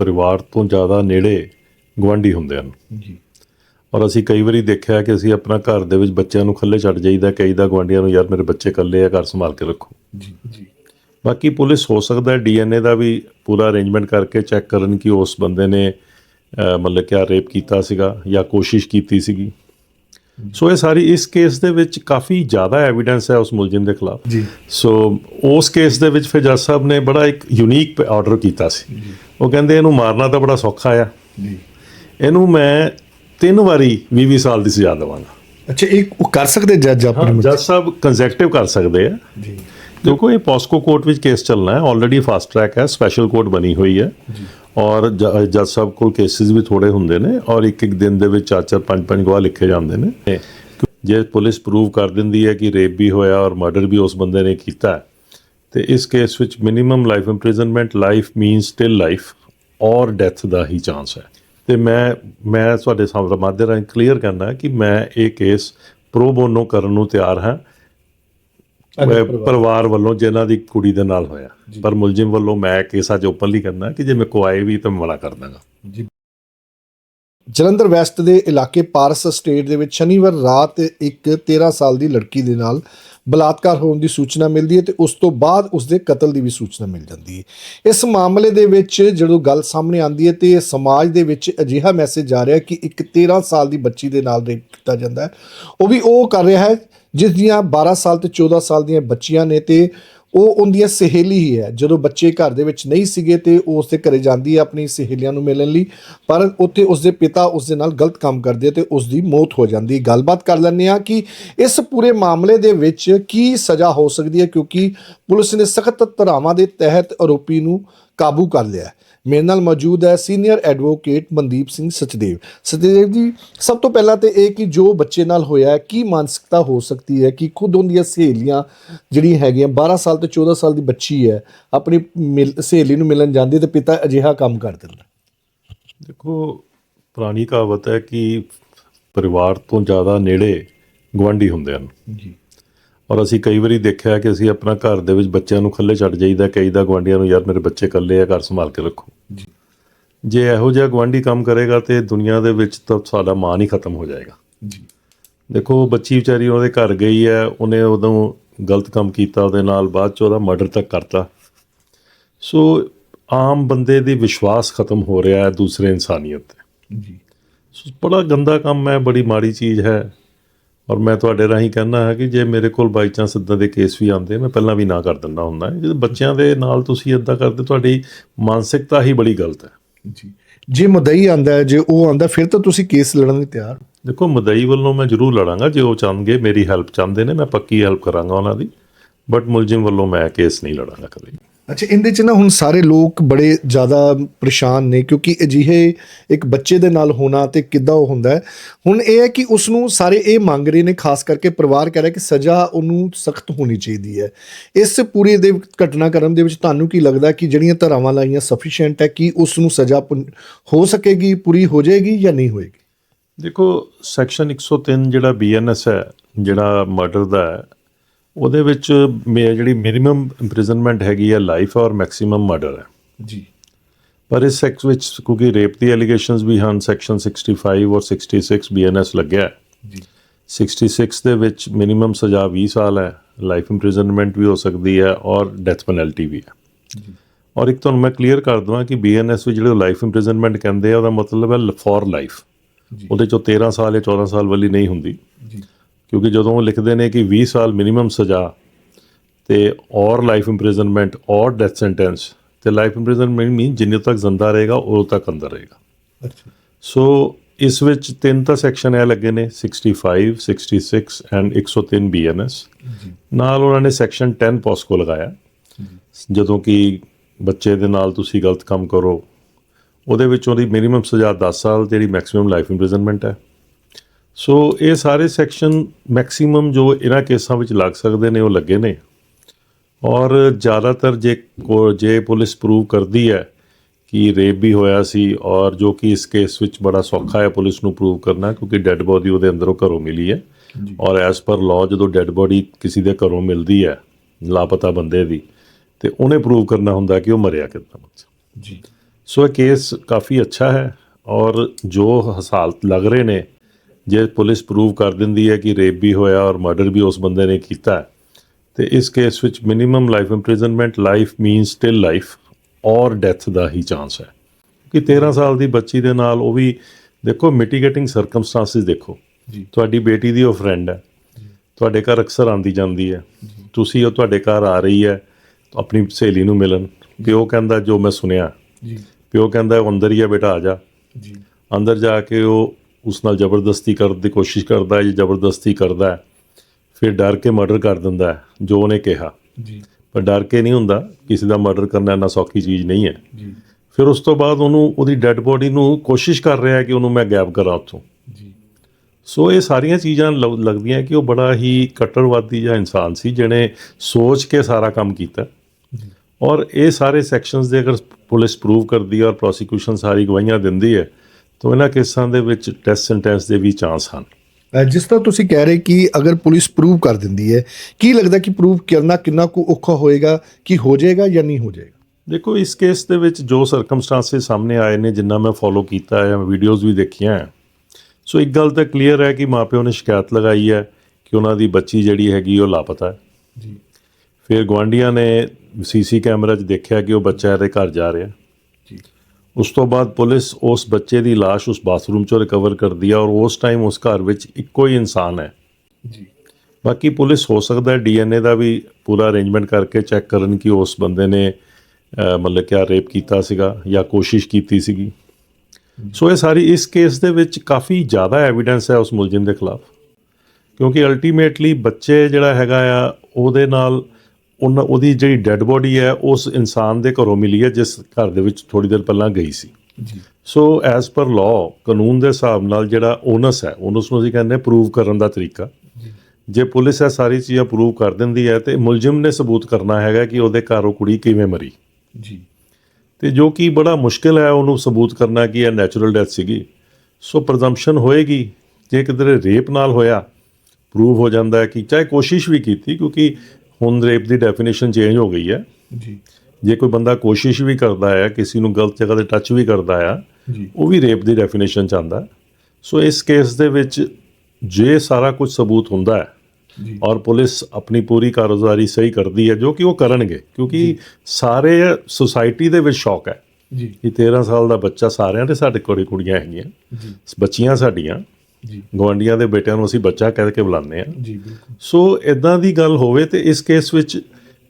ਪਰਿਵਾਰ ਤੋਂ ਜ਼ਿਆਦਾ ਨੇੜੇ ਗਵਾਂਢੀ ਹੁੰਦੇ ਹਨ। ਜੀ। ਔਰ ਅਸੀਂ ਕਈ ਵਾਰੀ ਦੇਖਿਆ ਕਿ ਅਸੀਂ ਆਪਣਾ ਘਰ ਦੇ ਵਿੱਚ ਬੱਚਿਆਂ ਨੂੰ ਖੱਲੇ ਛੱਡ ਜਾਈਦਾ ਕਈਦਾ ਗਵਾਂਢੀਆਂ ਨੂੰ ਯਾਰ ਮੇਰੇ ਬੱਚੇ ਇਕੱਲੇ ਆ ਘਰ ਸੰਭਾਲ ਕੇ ਰੱਖੋ। ਜੀ ਜੀ। ਬਾਕੀ ਪੁਲਿਸ ਹੋ ਸਕਦਾ ਹੈ ਡੀਐਨਏ ਦਾ ਵੀ ਪੂਰਾ ਅਰੇਂਜਮੈਂਟ ਕਰਕੇ ਚੈੱਕ ਕਰਨ ਕਿ ਉਸ ਬੰਦੇ ਨੇ ਮਤਲਬ ਕਿ ਰੇਪ ਕੀਤਾ ਸੀਗਾ ਜਾਂ ਕੋਸ਼ਿਸ਼ ਕੀਤੀ ਸੀਗੀ। ਸੋ ਇਹ ਸਾਰੀ ਇਸ ਕੇਸ ਦੇ ਵਿੱਚ ਕਾਫੀ ਜ਼ਿਆਦਾ ਐਵੀਡੈਂਸ ਹੈ ਉਸ ਮੁਲਜ਼ਮ ਦੇ ਖਿਲਾਫ। ਜੀ। ਸੋ ਉਸ ਕੇਸ ਦੇ ਵਿੱਚ ਫਿਰ ਜੱਜ ਸਾਹਿਬ ਨੇ ਬੜਾ ਇੱਕ ਯੂਨੀਕ ਆਰਡਰ ਕੀਤਾ ਸੀ। ਉਹ ਕਹਿੰਦੇ ਇਹਨੂੰ ਮਾਰਨਾ ਤਾਂ ਬੜਾ ਸੌਖਾ ਆ। ਜੀ। ਇਹਨੂੰ ਮੈਂ ਤਿੰਨ ਵਾਰੀ 20 ਸਾਲ ਦੀ ਸਜ਼ਾ ਦੇਵਾਂਗਾ। ਅੱਛਾ ਇਹ ਉਹ ਕਰ ਸਕਦੇ ਜੱਜ ਆਪਣੇ ਜੱਜ ਸਾਹਿਬ ਕੰਜ਼ੈਕਟਿਵ ਕਰ ਸਕਦੇ ਆ। ਜੀ। ਦੇਖੋ ਇਹ ਪੋਸਕੋ ਕੋਰਟ ਵਿੱਚ ਕੇਸ ਚੱਲਣਾ ਹੈ। ਆਲਰੇਡੀ ਫਾਸਟ ਟਰੈਕ ਹੈ। ਸਪੈਸ਼ਲ ਕੋਰਟ ਬਣੀ ਹੋਈ ਹੈ। ਔਰ ਜੱਜ ਸਾਹਿਬ ਕੋਲ ਕੇਸਿਸ ਵੀ ਥੋੜੇ ਹੁੰਦੇ ਨੇ ਔਰ ਇੱਕ ਇੱਕ ਦਿਨ ਦੇ ਵਿੱਚ ਚਾਰ ਚਾਰ ਪੰਜ ਪੰਜ ਗਵਾਹ ਲਿਖੇ ਜਾਂਦੇ ਨੇ। ਜੇ। ਪੁਲਿਸ ਪ੍ਰੂਵ ਕਰ ਦਿੰਦੀ ਹੈ ਕਿ ਰੇਪ ਵੀ ਹੋਇਆ ਔਰ ਮਰਡਰ ਵੀ ਉਸ ਬੰਦੇ ਨੇ ਕੀਤਾ ਤੇ ਇਸ ਕੇਸ ਵਿੱਚ minimum life imprisonment life means still life or death ਦਾ ਹੀ ਚਾਂਸ ਹੈ। ਤੇ ਮੈਂ ਮੈਂ ਤੁਹਾਡੇ ਸਾਹਮਣੇ ਮਾਧਿਅਮ ਰਾਹੀਂ ਕਲੀਅਰ ਕਰਨਾ ਕਿ ਮੈਂ ਇਹ ਕੇਸ ਪ੍ਰੋ ਬੋਨੋ ਕਰਨ ਨੂੰ ਤਿਆਰ ਹਾਂ। ਪਰਿਵਾਰ ਵੱਲੋਂ ਜਿਨ੍ਹਾਂ ਦੀ ਕੁੜੀ ਦੇ ਨਾਲ ਹੋਇਆ। ਪਰ ਮੁਲਜ਼ਮ ਵੱਲੋਂ ਮੈਂ ਕੇਸ ਅੱਜ ਓਪਨਲੀ ਕਰਨਾ ਕਿ ਜੇ ਮੇਰੇ ਕੋ ਆਏ ਵੀ ਤਾਂ ਮੈਂ ਮਨਾ ਕਰ ਦਾਂਗਾ। ਜੀ। ਜਲੰਧਰ ਵੈਸਟ ਦੇ ਇਲਾਕੇ ਪਾਰਸ ਸਟੇਟ ਦੇ ਵਿੱਚ ਸ਼ਨੀਵਾਰ ਰਾਤ ਇੱਕ 13 ਸਾਲ ਦੀ ਲੜਕੀ ਦੇ ਨਾਲ ਬਲਾਤਕਾਰ ਹੋਣ ਦੀ ਸੂਚਨਾ ਮਿਲਦੀ ਹੈ ਤੇ ਉਸ ਤੋਂ ਬਾਅਦ ਉਸ ਦੇ ਕਤਲ ਦੀ ਵੀ ਸੂਚਨਾ ਮਿਲ ਜਾਂਦੀ ਹੈ। ਇਸ ਮਾਮਲੇ ਦੇ ਵਿੱਚ ਜਦੋਂ ਗੱਲ ਸਾਹਮਣੇ ਆਉਂਦੀ ਹੈ ਤੇ ਸਮਾਜ ਦੇ ਵਿੱਚ ਅਜਿਹਾ ਮੈਸੇਜ ਆ ਰਿਹਾ ਕਿ ਇੱਕ 13 ਸਾਲ ਦੀ ਬੱਚੀ ਦੇ ਨਾਲ ਰੇਪ ਕੀਤਾ ਜਾਂਦਾ ਹੈ। ਉਹ ਵੀ ਉਹ ਕਰ ਰਿਹਾ ਹੈ, ਜਿਸ ਦੀਆਂ 12 ਸਾਲ ਤੇ 14 ਸਾਲ ਦੀਆਂ ਬੱਚੀਆਂ ਨੇ ਤੇ ਉਹ ਉਹਦੀਆਂ ਸਹੇਲੀ ਹੀ ਹੈ। ਜਦੋਂ ਬੱਚੇ ਘਰ ਦੇ ਵਿੱਚ ਨਹੀਂ ਸੀਗੇ ਤੇ ਉਹ ਉਸਦੇ ਘਰੇ ਜਾਂਦੀ ਹੈ ਆਪਣੀ ਸਹੇਲੀਆਂ ਨੂੰ ਮਿਲਣ ਲਈ, ਪਰ ਉੱਥੇ ਉਸਦੇ ਪਿਤਾ ਉਸਦੇ ਨਾਲ ਗਲਤ ਕੰਮ ਕਰਦੇ ਤੇ ਉਸਦੀ ਮੌਤ ਹੋ ਜਾਂਦੀ ਗੱਲਬਾਤ ਕਰ ਲੈਂਦੇ ਆ ਕਿ ਇਸ ਪੂਰੇ ਮਾਮਲੇ ਦੇ ਵਿੱਚ ਕੀ ਸਜ਼ਾ ਹੋ ਸਕਦੀ ਹੈ, ਕਿਉਂਕਿ ਪੁਲਿਸ ਨੇ ਸਖਤ ਧਾਰਾਵਾਂ ਦੇ ਤਹਿਤ ਆਰੋਪੀ ਨੂੰ ਕਾਬੂ ਕਰ ਲਿਆ। ਮੇਰੇ ਨਾਲ ਮੌਜੂਦ ਹੈ ਸੀਨੀਅਰ ਐਡਵੋਕੇਟ ਮਨਦੀਪ ਸਿੰਘ ਸਚਦੇਵ। ਸਚਦੇਵ ਜੀ ਸਭ ਤੋਂ ਪਹਿਲਾਂ ਤੇ ਇਹ ਕਿ ਜੋ ਬੱਚੇ ਨਾਲ ਹੋਇਆ ਹੈ ਕੀ ਮਾਨਸਿਕਤਾ ਹੋ ਸਕਦੀ ਹੈ ਕਿ ਖੁਦ ਉਹਦੀਆਂ ਸਹੇਲੀਆਂ ਜਿਹੜੀਆਂ ਹੈਗੀਆਂ 12 ਸਾਲ ਤੇ 14 ਸਾਲ ਦੀ ਬੱਚੀ ਹੈ ਆਪਣੀ ਮਿਲ- ਸਹੇਲੀ ਨੂੰ ਮਿਲਣ ਜਾਂਦੀ ਤੇ ਪਿਤਾ ਅਜਿਹਾ ਕੰਮ ਕਰ ਦਿੰਦਾ ਦੇਖੋ ਪੁਰਾਣੀ ਕਹਾਵਤ ਹੈ ਕਿ ਪਰਿਵਾਰ ਤੋਂ ਜ਼ਿਆਦਾ ਨੇੜੇ ਗਵਾਂਢੀ ਹੁੰਦੇ ਹਨ। ਜੀ। ਔਰ ਅਸੀਂ ਕਈ ਵਾਰੀ ਦੇਖਿਆ ਕਿ ਅਸੀਂ ਆਪਣਾ ਘਰ ਦੇ ਵਿੱਚ ਬੱਚਿਆਂ ਨੂੰ ਖੱਲੇ ਛੱਡ ਜਾਈਦਾ ਕਈਦਾ ਗਵਾਂਢੀਆਂ ਨੂੰ ਯਾਰ ਮੇਰੇ ਬੱਚੇ ਇਕੱਲੇ ਆ ਘਰ ਸੰਭਾਲ ਕੇ ਰੱਖੋ। ਜੀ। ਜੇ ਇਹੋ ਜਿਹਾ ਗਵਾਂਢੀ ਕੰਮ ਕਰੇਗਾ ਤੇ ਦੁਨੀਆ ਦੇ ਵਿੱਚ ਤਾਂ ਸਾਡਾ ਮਾਣ ਹੀ ਖਤਮ ਹੋ ਜਾਏਗਾ। ਜੀ। ਦੇਖੋ ਬੱਚੀ ਵਿਚਾਰੀ ਉਹਦੇ ਘਰ ਗਈ ਹੈ ਉਹਨੇ ਉਦੋਂ ਗਲਤ ਕੰਮ ਕੀਤਾ ਉਹਦੇ ਨਾਲ ਬਾਅਦ ਚ ਉਹਦਾ ਮਰਡਰ ਤੱਕ ਕਰਤਾ। ਸੋ ਆਮ ਬੰਦੇ ਦੀ ਵਿਸ਼ਵਾਸ ਖਤਮ ਹੋ ਰਿਹਾ ਹੈ ਦੂਸਰੇ ਇਨਸਾਨੀਅਤ ਤੇ। ਜੀ। ਸੋ ਬੜਾ ਗੰਦਾ ਕੰਮ ਹੈ ਬੜੀ ਮਾੜੀ ਚੀਜ਼ ਹੈ। ਔਰ ਮੈਂ ਤੁਹਾਡੇ ਰਾਹੀਂ ਕਹਿਣਾ ਹੈ ਕਿ ਜੇ ਮੇਰੇ ਕੋਲ ਬਾਈ ਚਾਂਸ ਇਦਾਂ ਦੇ ਕੇਸ ਵੀ ਆਉਂਦੇ ਮੈਂ ਪਹਿਲਾਂ ਵੀ ਨਾ ਕਰ ਦਿੰਦਾ ਹੁੰਦਾ। ਜਦੋਂ ਬੱਚਿਆਂ ਦੇ ਨਾਲ ਤੁਸੀਂ ਇਦਾਂ ਕਰਦੇ ਤੁਹਾਡੀ ਮਾਨਸਿਕਤਾ ਹੀ ਬੜੀ ਗਲਤ ਹੈ ਜੀ ਜੇ ਮੁਦਈ ਆਂਦਾ ਜੇ ਉਹ ਆਂਦਾ ਫਿਰ ਤਾਂ ਤੁਸੀਂ ਕੇਸ ਲੜਨ ਲਈ ਤਿਆਰ। ਦੇਖੋ ਮਦਈ ਵੱਲੋਂ ਮੈਂ ਜ਼ਰੂਰ ਲੜਾਂਗਾ ਜੇ ਉਹ ਚਾਹਣਗੇ ਮੇਰੀ ਹੈਲਪ ਚਾਹੁੰਦੇ ਨੇ ਮੈਂ ਪੱਕੀ ਹੈਲਪ ਕਰਾਂਗਾ ਉਹਨਾਂ ਦੀ ਬਟ ਮੁਲਜ਼ਮ ਵੱਲੋਂ ਮੈਂ ਕੇਸ ਨਹੀਂ ਲੜਾਂਗਾ ਕਦੇ ਅੱਛਾ, ਇਹਦੇ ਚ ਨਾ ਹੁਣ ਸਾਰੇ ਲੋਕ ਬੜੇ ਜ਼ਿਆਦਾ ਪਰੇਸ਼ਾਨ ਨੇ ਕਿਉਂਕਿ ਅਜਿਹੇ ਇੱਕ ਬੱਚੇ ਦੇ ਨਾਲ ਹੋਣਾ ਤੇ ਕਿੱਦਾਂ ਉਹ ਹੁੰਦਾ ਹੈ। ਹੁਣ ਇਹ ਹੈ ਕਿ ਉਸ ਨੂੰ ਸਾਰੇ ਇਹ ਮੰਗ ਰਹੇ ਨੇ, ਖਾਸ ਕਰਕੇ ਪਰਿਵਾਰ ਕਹਿ ਰਿਹਾ ਕਿ ਸਜ਼ਾ ਉਹਨੂੰ ਸਖਤ ਹੋਣੀ ਚਾਹੀਦੀ ਹੈ। ਇਸ ਪੂਰੇ ਦੇ ਘਟਨਾਕ੍ਰਮ ਦੇ ਵਿੱਚ ਤੁਹਾਨੂੰ ਕੀ ਲੱਗਦਾ ਕਿ ਜਿਹੜੀਆਂ ਧਾਰਾਵਾਂ ਲਾਈਆਂ ਸਫੀਸ਼ੀਐਂਟ ਹੈ ਕਿ ਉਸ ਨੂੰ ਸਜ਼ਾ ਹੋ ਸਕੇਗੀ, ਪੂਰੀ ਹੋ ਜਾਏਗੀ ਜਾਂ ਨਹੀਂ ਹੋਏਗੀ? ਦੇਖੋ ਸੈਕਸ਼ਨ 103 ਜਿਹੜਾ ਬੀਐਨਐਸ ਹੈ, ਜਿਹੜਾ ਮਰਡਰ ਦਾ ਉਹਦੇ ਵਿੱਚ ਮੇ- ਜਿਹੜੀ ਮਿਨੀਮਮ ਇੰਪ੍ਰਿਜ਼ਨਮੈਂਟ ਹੈਗੀ ਹੈ ਲਾਈਫ ਔਰ ਮੈਕਸਿਮਮ ਮਰਡਰ ਹੈ। ਜੀ। ਪਰ ਇਸ ਸੈਕਸ ਵਿੱਚ ਕਿਉਂਕਿ ਰੇਪ ਦੀ ਐਲੀਗੇਸ਼ਨਸ ਵੀ ਹਨ ਸੈਕਸ਼ਨ 65 ਔਰ 66 ਬੀਐਨਐਸ ਲੱਗਿਆ ਹੈ। ਜੀ। 66 ਦੇ ਵਿੱਚ ਮਿਨੀਮਮ ਸਜ਼ਾ 20 ਸਾਲ ਹੈ ਲਾਈਫ ਇੰਪ੍ਰਿਜ਼ਨਮੈਂਟ ਵੀ ਹੋ ਸਕਦੀ ਹੈ ਔਰ ਡੈਥ ਪੈਨਲਟੀ ਵੀ ਹੈ। ਔਰ ਇੱਕ ਤੁਹਾਨੂੰ ਮੈਂ ਕਲੀਅਰ ਕਰ ਦਵਾਂ ਕਿ ਬੀਐਨਐਸ ਵਿੱਚ ਜਿਹੜੇ ਲਾਈਫ ਇੰਪ੍ਰਿਜ਼ਨਮੈਂਟ ਕਹਿੰਦੇ ਆ ਉਹਦਾ ਮਤਲਬ ਹੈ ਫॉर ਲਾਈਫ। ਉਹਦੇ ਚੋਂ 13 ਸਾਲ ਜਾਂ 14 ਸਾਲ ਵਾਲੀ ਨਹੀਂ ਹੁੰਦੀ। ਜੀ। ਕਿਉਂਕਿ ਜਦੋਂ ਉਹ ਲਿਖਦੇ ਨੇ ਕਿ 20 ਸਾਲ ਮਿਨੀਮਮ ਸਜ਼ਾ ਤੇ or life imprisonment or death sentence ਤੇ ਲਾਈਫ ਇੰਪ੍ਰਿਜ਼ਨਮੈਂਟ ਮੀਨ ਜਿੰਨੇ ਤੱਕ ਜ਼ਿੰਦਾ ਰਹੇਗਾ ਉਦੋਂ ਤੱਕ ਅੰਦਰ ਰਹੇਗਾ। ਅੱਛਾ। ਸੋ ਇਸ ਵਿੱਚ ਤਿੰਨ ਤਾਂ ਸੈਕਸ਼ਨ ਇਹ ਲੱਗੇ ਨੇ 65 66 ਐਂਡ 103 ਬੀਐਨਐਸ ਨਾਲ ਉਹਨਾਂ ਨੇ ਸੈਕਸ਼ਨ 10 ਪੋਸਕੋ ਲਗਾਇਆ। ਜਦੋਂ ਕਿ ਬੱਚੇ ਦੇ ਨਾਲ ਤੁਸੀਂ ਗਲਤ ਕੰਮ ਕਰੋ ਉਹਦੇ ਵਿੱਚ ਉਹਦੀ ਮਿਨੀਮਮ ਸਜ਼ਾ 10 ਸਾਲ ਜਿਹੜੀ ਮੈਕਸਿਮਮ ਲਾਈਫ ਇੰਪ੍ਰਿਜ਼ਨਮੈਂਟ ਹੈ। ਸੋ ਇਹ ਸਾਰੇ ਸੈਕਸ਼ਨ ਮੈਕਸਿਮਮ ਜੋ ਇਹਨਾਂ ਕੇਸਾਂ ਵਿੱਚ ਲੱਗ ਸਕਦੇ ਨੇ ਉਹ ਲੱਗੇ ਨੇ। ਔਰ ਜ਼ਿਆਦਾਤਰ ਜੇ ਕੋ- ਜੇ ਪੁਲਿਸ ਪ੍ਰੂਵ ਕਰਦੀ ਹੈ ਕਿ ਰੇਪ ਵੀ ਹੋਇਆ ਸੀ ਔਰ ਜੋ ਕਿ ਇਸ ਕੇਸ ਵਿੱਚ ਬੜਾ ਸੌਖਾ ਹੈ ਪੁਲਿਸ ਨੂੰ ਪ੍ਰੂਵ ਕਰਨਾ ਕਿਉਂਕਿ ਡੈੱਡ ਬੋਡੀ ਉਹਦੇ ਅੰਦਰੋਂ ਘਰੋਂ ਮਿਲੀ ਹੈ। ਔਰ ਐਸ ਪਰ ਲਾਅ ਜਦੋਂ ਡੈੱਡ ਬੋਡੀ ਕਿਸੇ ਦੇ ਘਰੋਂ ਮਿਲਦੀ ਹੈ ਲਾਪਤਾ ਬੰਦੇ ਦੀ ਤੇ ਉਹਨੇ ਪ੍ਰੂਵ ਕਰਨਾ ਹੁੰਦਾ ਕਿ ਉਹ ਮਰਿਆ ਕਿੱਦਾਂ। ਜੀ। ਸੋ ਇਹ ਕੇਸ ਕਾਫੀ ਅੱਛਾ ਹੈ ਔਰ ਜੋ ਹਾਲਾਤ ਲੱਗ ਰਹੇ ਨੇ ਜੇ ਪੁਲਿਸ ਪ੍ਰੂਵ ਕਰ ਦਿੰਦੀ ਹੈ ਕਿ ਰੇਪ ਵੀ ਹੋਇਆ ਔਰ ਮਰਡਰ ਵੀ ਉਸ ਬੰਦੇ ਨੇ ਕੀਤਾ ਤੇ ਇਸ ਕੇਸ ਵਿੱਚ minimum life imprisonment life means still life or death ਦਾ ਹੀ ਚਾਂਸ ਹੈ। ਕਿ 13 ਸਾਲ ਦੀ ਬੱਚੀ ਦੇ ਨਾਲ ਉਹ ਵੀ ਦੇਖੋ ਮਿਟੀਗੇਟਿੰਗ ਸਰਕਮਸਟੈਂਸਿਸ ਦੇਖੋ। ਜੀ। ਤੁਹਾਡੀ ਬੇਟੀ ਦੀ ਉਹ ਫਰੈਂਡ ਹੈ। ਤੁਹਾਡੇ ਘਰ ਅਕਸਰ ਆਂਦੀ ਜਾਂਦੀ ਹੈ। ਤੁਸੀਂ ਉਹ ਤੁਹਾਡੇ ਘਰ ਆ ਰਹੀ ਹੈ ਆਪਣੀ ਸਹੇਲੀ ਨੂੰ ਮਿਲਣ। ਪਿਓ ਕਹਿੰਦਾ ਜੋ ਮੈਂ ਸੁਣਿਆ। ਜੀ। ਪਿਓ ਕਹਿੰਦਾ ਉਹ ਅੰਦਰ ਹੀ ਹੈ ਬੇਟਾ ਆ ਜਾ। ਜੀ। ਅੰਦਰ ਜਾ ਕੇ ਉਹ ਉਸ ਨਾਲ ਜ਼ਬਰਦਸਤੀ ਕਰਨ ਦੀ ਕੋਸ਼ਿਸ਼ ਕਰਦਾ ਹੈ ਜਾਂ ਜ਼ਬਰਦਸਤੀ ਕਰਦਾ ਹੈ ਫਿਰ ਡਰ ਕੇ ਮਰਡਰ ਕਰ ਦਿੰਦਾ ਹੈ ਜੋ ਉਹਨੇ ਕਿਹਾ। ਜੀ। ਪਰ ਡਰ ਕੇ ਨਹੀਂ ਹੁੰਦਾ ਕਿਸੇ ਦਾ ਮਰਡਰ ਕਰਨਾ ਇੰਨਾ ਸੌਖੀ ਚੀਜ਼ ਨਹੀਂ ਹੈ। ਜੀ। ਫਿਰ ਉਸ ਤੋਂ ਬਾਅਦ ਉਹਨੂੰ ਉਹਦੀ ਡੈੱਡ ਬੋਡੀ ਨੂੰ ਕੋਸ਼ਿਸ਼ ਕਰ ਰਿਹਾ ਹੈ ਕਿ ਉਹਨੂੰ ਮੈਂ ਗਾਇਬ ਕਰਾਂ ਉੱਥੋਂ। ਜੀ। ਸੋ ਇਹ ਸਾਰੀਆਂ ਚੀਜ਼ਾਂ ਲਗ- ਲੱਗਦੀਆਂ ਕਿ ਉਹ ਬੜਾ ਹੀ ਕੱਟੜਵਾਦੀ ਜਿਹਾ ਇਨਸਾਨ ਸੀ ਜਿਹਨੇ ਸੋਚ ਕੇ ਸਾਰਾ ਕੰਮ ਕੀਤਾ। ਔਰ ਇਹ ਸਾਰੇ ਸੈਕਸ਼ਨਸ ਦੇ ਅਗਰ ਪੁਲਿਸ ਪ੍ਰੂਵ ਕਰਦੀ ਹੈ ਔਰ ਪ੍ਰੋਸੀਕਿਊਸ਼ਨ ਸਾਰੀ ਗਵਾਹੀਆਂ ਦਿੰਦੀ ਹੈ ਤਾਂ ਇਹਨਾਂ ਕੇਸਾਂ ਦੇ ਵਿੱਚ ਡੈਥ ਸੈਂਟੈਂਸ ਦੇ ਵੀ ਚਾਂਸ ਹਨ। ਜਿਸ ਤਰ੍ਹਾਂ ਤੁਸੀਂ ਕਹਿ ਰਹੇ ਕਿ ਅਗਰ ਪੁਲਿਸ ਪ੍ਰੂਵ ਕਰ ਦਿੰਦੀ ਹੈ ਕੀ ਲੱਗਦਾ ਕਿ ਪ੍ਰੂਵ ਕਰਨਾ ਕਿੰਨਾ ਕੁ ਔਖਾ ਹੋਏਗਾ ਕਿ ਹੋ ਜਾਏਗਾ ਜਾਂ ਨਹੀਂ ਹੋ ਜਾਏਗਾ? ਦੇਖੋ ਇਸ ਕੇਸ ਦੇ ਵਿੱਚ ਜੋ ਸਰਕਮਸਟੈਂਸਸ ਸਾਹਮਣੇ ਆਏ ਨੇ ਜਿੰਨਾ ਮੈਂ ਫੋਲੋ ਕੀਤਾ ਹੈ ਵੀਡੀਓਜ਼ ਵੀ ਦੇਖੀਆਂ ਸੋ ਇੱਕ ਗੱਲ ਤਾਂ ਕਲੀਅਰ ਹੈ ਕਿ ਮਾਪਿਓ ਨੇ ਸ਼ਿਕਾਇਤ ਲਗਾਈ ਹੈ ਕਿ ਉਹਨਾਂ ਦੀ ਬੱਚੀ ਜਿਹੜੀ ਹੈਗੀ ਉਹ ਲਾਪਤਾ ਹੈ। ਜੀ। ਫਿਰ ਗਵਾਂਡੀਆਂ ਨੇ ਸੀਸੀ ਕੈਮਰਾ 'ਚ ਦੇਖਿਆ ਕਿ ਉਹ ਬੱਚਾ ਇਹਦੇ ਘਰ ਜਾ ਰਿਹਾ। ਜੀ। ਉਸ ਤੋਂ ਬਾਅਦ ਪੁਲਿਸ ਉਸ ਬੱਚੇ ਦੀ ਲਾਸ਼ ਉਸ ਬਾਥਰੂਮ 'ਚੋਂ ਰਿਕਵਰ ਕਰਦੀ ਹੈ ਔਰ ਉਸ ਟਾਈਮ ਉਸ ਘਰ ਵਿੱਚ ਇੱਕੋ ਹੀ ਇਨਸਾਨ ਹੈ। ਜੀ। ਬਾਕੀ ਪੁਲਿਸ ਹੋ ਸਕਦਾ ਹੈ ਡੀਐਨਏ ਦਾ ਵੀ ਪੂਰਾ ਅਰੇਂਜਮੈਂਟ ਕਰਕੇ ਚੈੱਕ ਕਰਨ ਕਿ ਉਸ ਬੰਦੇ ਨੇ ਮਤਲਬ ਕਿ ਰੇਪ ਕੀਤਾ ਸੀਗਾ ਜਾਂ ਕੋਸ਼ਿਸ਼ ਕੀਤੀ ਸੀਗੀ। ਸੋ ਇਹ ਸਾਰੀ ਇਸ ਕੇਸ ਦੇ ਵਿੱਚ ਕਾਫੀ ਜ਼ਿਆਦਾ ਐਵੀਡੈਂਸ ਹੈ ਉਸ ਮੁਲਜ਼ਮ ਦੇ ਖਿਲਾਫ। ਕਿਉਂਕਿ ਅਲਟੀਮੇਟਲੀ ਬੱਚੇ ਜਿਹੜਾ ਹੈਗਾ ਆ ਉਹਦੇ ਨਾਲ ਉਹਨਾਂ ਉਹਦੀ ਜਿਹੜੀ ਡੈੱਡ ਬੋਡੀ ਹੈ ਉਸ ਇਨਸਾਨ ਦੇ ਘਰੋਂ ਮਿਲੀ ਹੈ ਜਿਸ ਘਰ ਦੇ ਵਿੱਚ ਥੋੜੀ ਦੇਰ ਪਹਿਲਾਂ ਗਈ ਸੀ। ਜੀ। ਸੋ ਐਜ਼ ਪਰ ਲਾਅ ਕਾਨੂੰਨ ਦੇ ਹਿਸਾਬ ਨਾਲ ਜਿਹੜਾ ਓਨਸ ਹੈ ਓਨਸ ਨੂੰ ਅਸੀਂ ਕਹਿੰਦੇ ਪ੍ਰੂਵ ਕਰਨ ਦਾ ਤਰੀਕਾ। ਜੇ। ਪੁਲਿਸ ਇਹ ਸਾਰੀ ਚੀਜ਼ਾਂ ਪ੍ਰੂਵ ਕਰ ਦਿੰਦੀ ਹੈ ਤੇ ਮੁਲਜ਼ਮ ਨੇ ਸਬੂਤ ਕਰਨਾ ਹੈਗਾ ਕਿ ਉਹਦੇ ਘਰ ਉਹ ਕੁੜੀ ਕਿਵੇਂ ਮਰੀ। ਜੀ। ਤੇ ਜੋ ਕਿ ਬੜਾ ਮੁਸ਼ਕਿਲ ਹੈ ਉਹਨੂੰ ਸਬੂਤ ਕਰਨਾ ਕਿ ਇਹ ਨੈਚੁਰਲ ਡੈਥ ਸੀਗੀ। ਸੋ ਪ੍ਰਜ਼ੰਪਸ਼ਨ ਹੋਏਗੀ ਜੇ ਕਿਧਰੇ ਰੇਪ ਨਾਲ ਹੋਇਆ ਪ੍ਰੂਵ ਹੋ ਜਾਂਦਾ ਹੈ ਕਿ ਚਾਹੇ ਕੋਸ਼ਿਸ਼ ਵੀ ਕੀਤੀ ਕਿਉਂਕਿ ਹੁਣ ਰੇਪ ਦੀ ਡੈਫੀਨੇਸ਼ਨ ਚੇਂਜ ਹੋ ਗਈ ਹੈ। ਜੀ। ਜੇ ਕੋਈ ਬੰਦਾ ਕੋਸ਼ਿਸ਼ ਵੀ ਕਰਦਾ ਹੈ ਕਿਸੇ ਨੂੰ ਗਲਤ ਜਗ੍ਹਾ ਤੇ ਟੱਚ ਵੀ ਕਰਦਾ ਆ ਜੀ। ਉਹ ਵੀ ਰੇਪ ਦੀ ਡੈਫੀਨੇਸ਼ਨ ਚ ਆਉਂਦਾ ਹੈ। ਸੋ ਇਸ ਕੇਸ ਦੇ ਵਿੱਚ ਜੇ ਸਾਰਾ ਕੁਝ ਸਬੂਤ ਹੁੰਦਾ ਹੈ ਜੀ। ਔਰ ਪੁਲਿਸ ਆਪਣੀ ਪੂਰੀ ਕਾਰਗੁਜ਼ਾਰੀ ਸਹੀ ਕਰਦੀ ਹੈ ਜੋ ਕਿ ਉਹ ਕਰਨਗੇ ਕਿਉਂਕਿ ਸਾਰੇ ਸੁਸਾਇਟੀ ਦੇ ਵਿੱਚ ਸ਼ੌਕ ਹੈ ਜੀ। ਕਿ 13 ਸਾਲ ਦਾ ਬੱਚਾ ਸਾਰਿਆਂ ਦੇ ਸਾਡੇ ਕੋਲੇ ਕੁੜੀਆਂ ਹੈਗੀਆਂ ਜੀ। ਬੱਚੀਆਂ ਸਾਡੀਆਂ ਜੀ। ਗਵਾਂਡੀਆਂ ਦੇ ਬੇਟਿਆਂ ਨੂੰ ਅਸੀਂ ਬੱਚਾ ਕਹਿ ਕੇ ਬੁਲਾਉਂਦੇ ਆ ਜੀ ਬਿਲਕੁਲ। ਸੋ ਇਦਾਂ ਦੀ ਗੱਲ ਹੋਵੇ ਤੇ ਇਸ ਕੇਸ ਵਿੱਚ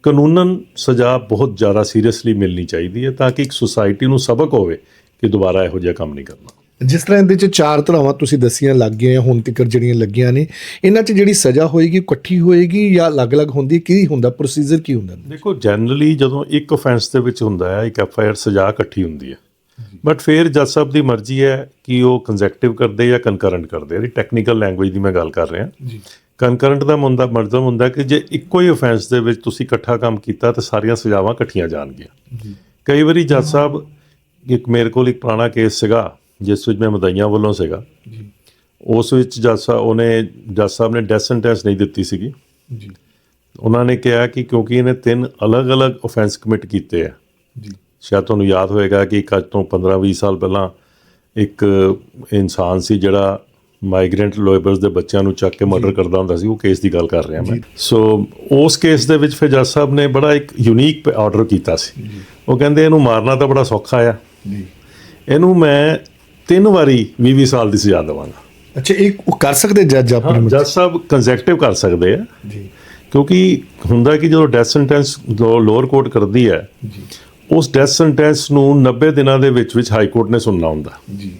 ਕਾਨੂੰਨਨ ਸਜ਼ਾ ਬਹੁਤ ਜ਼ਿਆਦਾ ਸੀਰੀਅਸਲੀ ਮਿਲਣੀ ਚਾਹੀਦੀ ਹੈ ਤਾਂ ਕਿ ਇੱਕ ਸੁਸਾਇਟੀ ਨੂੰ ਸਬਕ ਹੋਵੇ ਕਿ ਦੁਬਾਰਾ ਇਹੋ ਜਿਹਾ ਕੰਮ ਨਹੀਂ ਕਰਨਾ। ਜਿਸ ਤਰ੍ਹਾਂ ਇਹਦੇ ਚ ਚਾਰ ਧਰਾਵਾਂ ਤੁਸੀਂ ਦੱਸੀਆਂ ਲੱਗ ਗਈਆਂ ਹੁਣ ਤੱਕ ਜਿਹੜੀਆਂ ਲੱਗੀਆਂ ਨੇ ਇਹਨਾਂ ਚ ਜਿਹੜੀ ਸਜ਼ਾ ਹੋਏਗੀ ਇਕੱਠੀ ਹੋਏਗੀ ਜਾਂ ਅਲੱਗ-ਅਲੱਗ ਹੁੰਦੀ ਕੀ ਹੁੰਦਾ? ਪ੍ਰੋਸੀਜਰ ਕੀ ਹੁੰਦਾ? ਦੇਖੋ ਜਨਰਲੀ ਜਦੋਂ ਇੱਕ ਅਫੈਂਸ ਦੇ ਵਿੱਚ ਹੁੰਦਾ ਹੈ ਇੱਕ ਐਫ ਆਈ ਆਰ ਸਜ਼ਾ ਇਕੱਠੀ ਹੁੰਦੀ ਹੈ। ਬਟ ਫਿਰ ਜੱਜ ਸਾਹਿਬ ਦੀ ਮਰਜ਼ੀ ਹੈ ਕਿ ਉਹ ਕੰਜ਼ੈਕਟਿਵ ਕਰਦੇ ਜਾਂ ਕਨਕਰੈਂਟ ਕਰਦੇ ਇਹਦੀ ਟੈਕਨੀਕਲ ਲੈਂਗੁਏਜ ਦੀ ਮੈਂ ਗੱਲ ਕਰ ਰਿਹਾ। ਜੀ। ਕਨਕਰੈਂਟ ਦਾ ਮੁੰਦਾ ਮਤਲਬ ਹੁੰਦਾ ਕਿ ਜੇ ਇੱਕੋ ਹੀ ਅਫੈਂਸ ਦੇ ਵਿੱਚ ਤੁਸੀਂ ਇਕੱਠਾ ਕੰਮ ਕੀਤਾ ਤਾਂ ਸਾਰੀਆਂ ਸਜ਼ਾਵਾਂ ਇਕੱਠੀਆਂ ਜਾਣਗੀਆਂ। ਜੀ। ਕਈ ਵਾਰੀ ਜੱਜ ਸਾਹਿਬ ਇੱਕ ਮੇਰੇ ਕੋਲ ਇੱਕ ਪੁਰਾਣਾ ਕੇਸ ਸੀਗਾ ਜਿਸ ਵਿੱਚ ਮੈਂ ਮਦਈਆਂ ਵੱਲੋਂ ਸੀਗਾ। ਜੀ। ਉਸ ਵਿੱਚ ਜੱਜ ਸਾਹਿਬ ਉਹਨੇ ਜੱਜ ਸਾਹਿਬ ਨੇ ਡੈਥ ਸੈਂਟੈਂਸ ਨਹੀਂ ਦਿੱਤੀ ਸੀਗੀ। ਜੀ। ਉਹਨਾਂ ਨੇ ਕਿਹਾ ਕਿ ਕਿਉਂਕਿ ਇਹਨੇ ਤਿੰਨ ਅਲੱਗ-ਅਲੱਗ ਅਫੈਂਸ ਕਮਿਟ ਕੀਤੇ ਆ। ਜੀ। ਸ਼ਾਇਦ ਤੁਹਾਨੂੰ ਯਾਦ ਹੋਏਗਾ ਕਿ ਅੱਜ ਤੋਂ 15-20 ਸਾਲ ਪਹਿਲਾਂ ਇੱਕ ਇਨਸਾਨ ਸੀ ਜਿਹੜਾ ਮਾਈਗ੍ਰੈਂਟ ਲੇਬਰਸ ਦੇ ਬੱਚਿਆਂ ਨੂੰ ਚੱਕ ਕੇ ਮਰਡਰ ਕਰਦਾ ਹੁੰਦਾ ਸੀ ਉਹ ਕੇਸ ਦੀ ਗੱਲ ਕਰ ਰਿਹਾ ਮੈਂ। ਸੋ ਉਸ ਕੇਸ ਦੇ ਵਿੱਚ ਫਿਰ ਜੱਜ ਸਾਹਿਬ ਨੇ ਬੜਾ ਇੱਕ ਯੂਨੀਕ ਆਰਡਰ ਕੀਤਾ ਸੀ। ਉਹ ਕਹਿੰਦੇ ਇਹਨੂੰ ਮਾਰਨਾ ਤਾਂ ਬੜਾ ਸੌਖਾ ਆ। ਜੀ। ਇਹਨੂੰ ਮੈਂ ਤਿੰਨ ਵਾਰੀ 20-20 ਸਾਲ ਦੀ ਸਜ਼ਾ ਦੇਵਾਂਗਾ। ਅੱਛਾ ਇਹ ਉਹ ਕਰ ਸਕਦੇ ਜੱਜ ਆਪਣੇ ਜੱਜ ਸਾਹਿਬ ਕੰਜ਼ੈਕਟਿਵ ਕਰ ਸਕਦੇ ਆ। ਜੀ। ਕਿਉਂਕਿ ਹੁੰਦਾ ਕਿ ਜਦੋਂ ਡੈਥ ਸੈਂਟੈਂਸ ਲੋਅਰ ਕੋਰਟ ਕਰਦੀ ਹੈ ਜੀ। ਉਸ ਡੈਥ ਸੈਂਟੈਂਸ ਨੂੰ 90 ਦਿਨਾਂ ਦੇ ਵਿੱਚ ਵਿੱਚ ਹਾਈ ਕੋਰਟ ਨੇ ਸੁਣਨਾ ਹੁੰਦਾ। ਜੀ।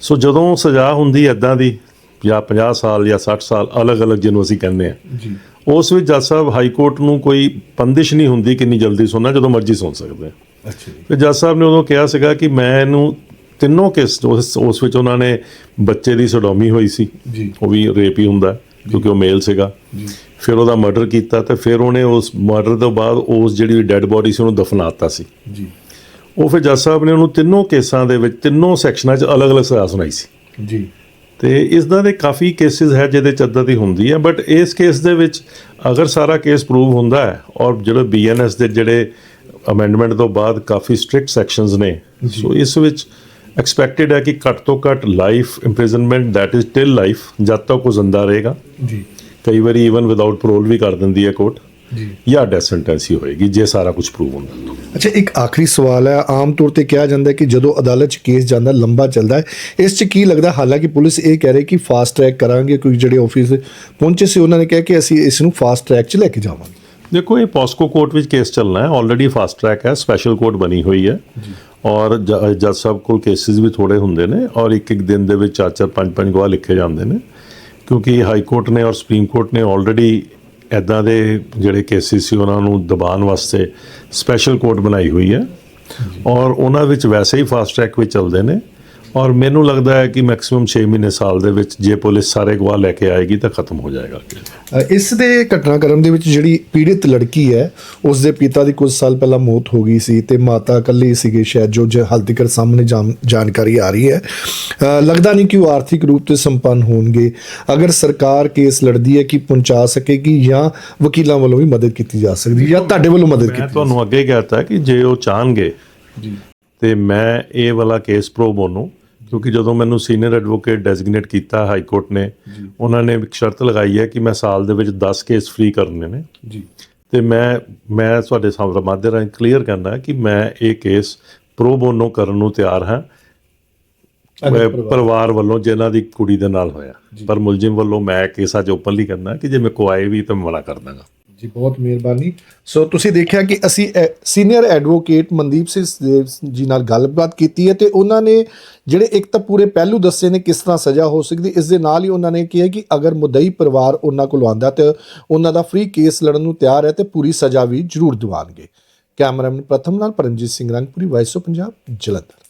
ਸੋ ਜਦੋਂ ਸਜ਼ਾ ਹੁੰਦੀ ਐਦਾਂ ਦੀ ਜਾਂ 50 ਸਾਲ ਜਾਂ 60 ਸਾਲ ਅਲੱਗ-ਅਲੱਗ ਜਿਹਨੂੰ ਅਸੀਂ ਕਹਿੰਦੇ ਆ ਜੀ। ਉਸ ਵਿੱਚ ਜੱਜ ਸਾਹਿਬ ਹਾਈ ਕੋਰਟ ਨੂੰ ਕੋਈ ਬੰਦਿਸ਼ ਨਹੀਂ ਹੁੰਦੀ ਕਿੰਨੀ ਜਲਦੀ ਸੁਣਨਾ ਜਦੋਂ ਮਰਜ਼ੀ ਸੁਣ ਸਕਦੇ ਆ ਅੱਛਾ ਜੀ। ਫਿਰ ਜੱਜ ਸਾਹਿਬ ਨੇ ਉਦੋਂ ਕਿਹਾ ਸੀਗਾ ਕਿ ਮੈਂ ਇਹਨੂੰ ਤਿੰਨੋਂ ਕੇਸ ਉਸ ਉਸ ਵਿੱਚ ਉਹਨਾਂ ਨੇ ਬੱਚੇ ਦੀ ਸਡੋਮੀ ਹੋਈ ਸੀ। ਜੀ। ਉਹ ਵੀ ਰੇਪ ਹੀ ਹੁੰਦਾ। ਕਿਉਂਕਿ ਉਹ ਮੇਲ ਸੀਗਾ। ਫਿਰ ਉਹਦਾ ਮਰਡਰ ਕੀਤਾ ਤੇ ਫਿਰ ਉਹਨੇ ਉਸ ਮਰਡਰ ਤੋਂ ਬਾਅਦ ਉਸ ਜਿਹੜੀ ਡੈੱਡ ਬੋਡੀ ਸੀ ਉਹਨੂੰ ਦਫਨਾਤਾ ਸੀ। ਜੀ। ਉਹ ਫਿਰ ਜੱਜ ਸਾਹਿਬ ਨੇ ਉਹਨੂੰ ਤਿੰਨੋਂ ਕੇਸਾਂ ਦੇ ਵਿੱਚ ਤਿੰਨੋਂ ਸੈਕਸ਼ਨਾਂ 'ਚ ਅਲੱਗ-ਅਲੱਗ ਸਜ਼ਾ ਸੁਣਾਈ ਸੀ। ਜੀ। ਤੇ ਇਸ ਦਾ ਦੇ ਕਾਫੀ ਕੇਸਿਸ ਹੈ ਜਿਹਦੇ ਚ ਏਦਾਂ ਦੀ ਹੁੰਦੀ ਹੈ ਬਟ ਇਸ ਕੇਸ ਦੇ ਵਿੱਚ ਅਗਰ ਸਾਰਾ ਕੇਸ ਪ੍ਰੂਵ ਹੁੰਦਾ ਹੈ ਔਰ ਜਿਹੜੇ ਬੀਐਨਐਸ ਦੇ ਜਿਹੜੇ ਅਮੈਂਡਮੈਂਟ ਤੋਂ ਬਾਅਦ ਕਾਫੀ ਸਟ੍ਰਿਕਟ ਸੈਕਸ਼ਨਸ ਨੇ ਸੋ ਇਸ ਵਿੱਚ ਐਕਸਪੈਕਟਡ ਹੈ ਕਿ ਘੱਟ ਤੋਂ ਘੱਟ life imprisonment that is till life ਜਦ ਤੱਕ ਉਹ ਜ਼ਿੰਦਾ ਰਹੇਗਾ ਜੀ ਕਈ ਵਾਰੀ ਇਵਨ ਵਿਦਆਊਟ parole ਵੀ ਕਰ ਦਿੰਦੀ ਹੈ ਕੋਰਟ ਜੀ ਜਾਂ ਡੈਥ ਸੈਂਟੈਂਸ ਹੀ ਹੋਏਗੀ ਜੇ ਸਾਰਾ ਕੁਝ ਪ੍ਰੂਵ ਹੁੰਦਾ ਅੱਛਾ ਇੱਕ ਆਖਰੀ ਸਵਾਲ ਹੈ ਆਮ ਤੌਰ ਤੇ ਕਿਹਾ ਜਾਂਦਾ ਹੈ ਕਿ ਜਦੋਂ ਅਦਾਲਤ 'ਚ ਕੇਸ ਜਾਂਦਾ ਲੰਬਾ ਚੱਲਦਾ ਹੈ ਇਸ 'ਚ ਕੀ ਲੱਗਦਾ ਹਾਲਾਂਕਿ ਪੁਲਿਸ ਇਹ ਕਹਿ ਰਹੀ ਕਿ ਫਾਸਟ ਟਰੈਕ ਕਰਾਂਗੇ ਕਿਉਂਕਿ ਜਿਹੜੇ ਆਫਿਸ ਪਹੁੰਚੇ ਸੀ ਉਹਨਾਂ ਨੇ ਕਿਹਾ ਕਿ ਅਸੀਂ ਇਸ ਨੂੰ ਫਾਸਟ ਟਰੈਕ 'ਚ ਲੈ ਕੇ ਜਾਵਾਂਗੇ ਦੇਖੋ ਇਹ ਪੋਸਕੋ ਕੋਰਟ ਵਿੱਚ ਕੇਸ ਚੱਲਣਾ ਹੈ ਆਲਰੇਡੀ ਫਾਸਟ ਟਰੈਕ ਹੈ ਸਪੈਸ਼ਲ ਕੋਰਟ ਬਣੀ ਹੋਈ ਹੈ ਔਰ ਜ- ਜੱਜ ਸਾਹਿਬ ਕੋਲ ਕੇਸਿਸ ਵੀ ਥੋੜੇ ਹੁੰਦੇ ਨੇ ਔਰ ਇੱਕ ਇੱਕ ਦਿਨ ਦੇ ਵਿੱਚ ਚਾਰ ਚਾਰ ਪੰਜ ਪੰਜ ਗਵਾਹ ਲਿਖੇ ਜਾਂਦੇ ਨੇ। ਕਿਉਂਕਿ ਹਾਈ ਕੋਰਟ ਨੇ ਔਰ ਸੁਪਰੀਮ ਕੋਰਟ ਨੇ ਆਲਰੇਡੀ ਐਦਾਂ ਦੇ ਜਿਹੜੇ ਕੇਸਿਸ ਸੀ ਉਹਨਾਂ ਨੂੰ ਦਬਾਉਣ ਵਾਸਤੇ ਸਪੈਸ਼ਲ ਕੋਰਟ ਬਣਾਈ ਹੋਈ ਹੈ। ਔਰ ਉਹਨਾਂ ਵਿੱਚ ਵੈਸੇ ਹੀ ਫਾਸਟ ਟਰੈਕ ਵੀ ਚੱਲਦੇ ਨੇ। ਔਰ ਮੈਨੂੰ ਲੱਗਦਾ ਹੈ ਕਿ ਮੈਕਸਿਮਮ 6 ਮਹੀਨੇ ਸਾਲ ਦੇ ਵਿੱਚ ਜੇ ਪੁਲਿਸ ਸਾਰੇ ਗਵਾਹ ਲੈ ਕੇ ਆਏਗੀ ਤਾਂ ਖਤਮ ਹੋ ਜਾਏਗਾ ਇਸ ਦੇ ਘਟਨਾਕ੍ਰਮ ਦੇ ਵਿੱਚ ਜਿਹੜੀ ਪੀੜਿਤ ਲੜਕੀ ਹੈ ਉਸ ਦੇ ਪਿਤਾ ਦੀ ਕੁਝ ਸਾਲ ਪਹਿਲਾਂ ਮੌਤ ਹੋ ਗਈ ਸੀ ਤੇ ਮਾਤਾ ਇਕੱਲੀ ਸੀਗੇ ਸ਼ਾਇਦ ਜੋ ਜ- ਹਾਲ ਤੱਕ ਸਾਹਮਣੇ ਜਾਣ- ਜਾਣਕਾਰੀ ਆ ਰਹੀ ਹੈ। ਲੱਗਦਾ ਨਹੀਂ ਕਿ ਉਹ ਆਰਥਿਕ ਰੂਪ ਤੇ ਸੰਪੰਨ ਹੋਣਗੇ। ਅਗਰ ਸਰਕਾਰ ਕੇਸ ਲੜਦੀ ਹੈ ਕਿ ਪਹੁੰਚਾ ਸਕੇਗੀ ਜਾਂ ਵਕੀਲਾਂ ਵੱਲੋਂ ਵੀ ਮਦਦ ਕੀਤੀ ਜਾ ਸਕਦੀ ਜਾਂ ਤੁਹਾਡੇ ਵੱਲੋਂ ਮਦਦ ਮੈਂ ਕੀਤੀ ਤੁਹਾਨੂੰ ਅੱਗੇ ਹੀ? ਕਹਿਤਾ ਕਿ ਜੇ ਉਹ ਚਾਹਣਗੇ ਤੇ ਮੈਂ ਇਹ ਵਾਲਾ ਕੇਸ ਪ੍ਰੋ ਬੋਨੋ ਕਿਉਂਕਿ ਜਦੋਂ ਮੈਨੂੰ ਸੀਨੀਅਰ ਐਡਵੋਕੇਟ ਡੈਜ਼ਿਗਨੇਟ ਕੀਤਾ ਹਾਈ ਕੋਰਟ ਨੇ ਉਹਨਾਂ ਨੇ ਇੱਕ ਸ਼ਰਤ ਲਗਾਈ ਹੈ ਕਿ ਮੈਂ ਸਾਲ ਦੇ ਵਿੱਚ 10 ਕੇਸ ਫ੍ਰੀ ਕਰਨੇ ਨੇ। ਜੀ। ਤੇ ਮੈਂ ਮੈਂ ਤੁਹਾਡੇ ਸਾਹਮਣੇ ਮਾਧਿਅਮ ਰਾਹੀਂ ਕਲੀਅਰ ਕਰਨਾ ਕਿ ਮੈਂ ਇਹ ਕੇਸ ਪ੍ਰੋ ਬੋਨੋ ਕਰਨ ਨੂੰ ਤਿਆਰ ਹਾਂ। ਪਰਿਵਾਰ ਵੱਲੋਂ ਜਿਨ੍ਹਾਂ ਦੀ ਕੁੜੀ ਦੇ ਨਾਲ ਹੋਇਆ। ਪਰ ਮੁਲਜ਼ਮ ਵੱਲੋਂ ਮੈਂ ਕੇਸ ਅੱਜ ਓਪਨਲੀ ਕਰਨਾ ਕਿ ਜੇ ਮੈਂ ਕੋ ਆਏ ਵੀ ਤਾਂ ਮੈਂ ਮਨਾ ਕਰ ਦਾਂਗਾ। ਜੀ, ਬਹੁਤ ਮਿਹਰਬਾਨੀ। ਸੋ ਤੁਸੀਂ ਦੇਖਿਆ ਕਿ ਅਸੀਂ ਸੀਨੀਅਰ ਐਡਵੋਕੇਟ ਮਨਦੀਪ ਸਿੰਘ ਜੀ ਨਾਲ ਗੱਲਬਾਤ ਕੀਤੀ ਹੈ ਤੇ ਉਹਨਾਂ ਨੇ ਜਿਹੜੇ ਇੱਕ ਤਾਂ ਪੂਰੇ ਪਹਿਲੂ ਦੱਸੇ ਨੇ ਕਿਸ ਤਰ੍ਹਾਂ ਸਜ਼ਾ ਹੋ ਸਕਦੀ, ਇਸ ਦੇ ਨਾਲ ਹੀ ਉਹਨਾਂ ਨੇ ਕਿਹਾ ਕਿ ਅਗਰ ਮੁਦਈ ਪਰਿਵਾਰ ਉਹਨਾਂ ਕੋਲ ਆਂਦਾ ਤੇ ਉਹਨਾਂ ਦਾ ਫ੍ਰੀ ਕੇਸ ਲੜਨ ਨੂੰ ਤਿਆਰ ਹੈ ਤੇ ਪੂਰੀ ਸਜ਼ਾ ਵੀ ਜ਼ਰੂਰ ਦਿਵਾਣਗੇ ਕੈਮਰਾਮੈਨ ਪ੍ਰਥਮ ਨਾਲ ਪਰਮਜੀਤ ਸਿੰਘ ਰੰਗਪੁਰੀ ਵਾਇਸ ਆਫ ਪੰਜਾਬ ਜਲੰਧਰ।